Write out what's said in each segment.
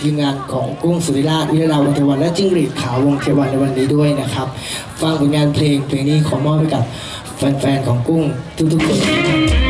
ทีมงานของกุ้งสุริราชวิรดาวงเทวันและจิ้งหรีดขาววงเทวันในวันนี้ด้วยนะครับ ฟังผลงานเพลงเพลงนี้ขอมอบให้กับแฟนๆของกุ้งทุกๆคน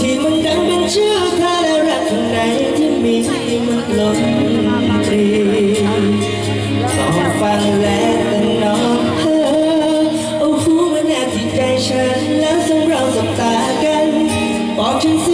ที่มันดังเป็นชื่อเธและรักข้างในที่มีมันหลงตรีต้องฟังและแต่น้องเธอโอ้หูมัแอบที่ใจฉันแล้วสองเราสบตากัน บอกฉันสิ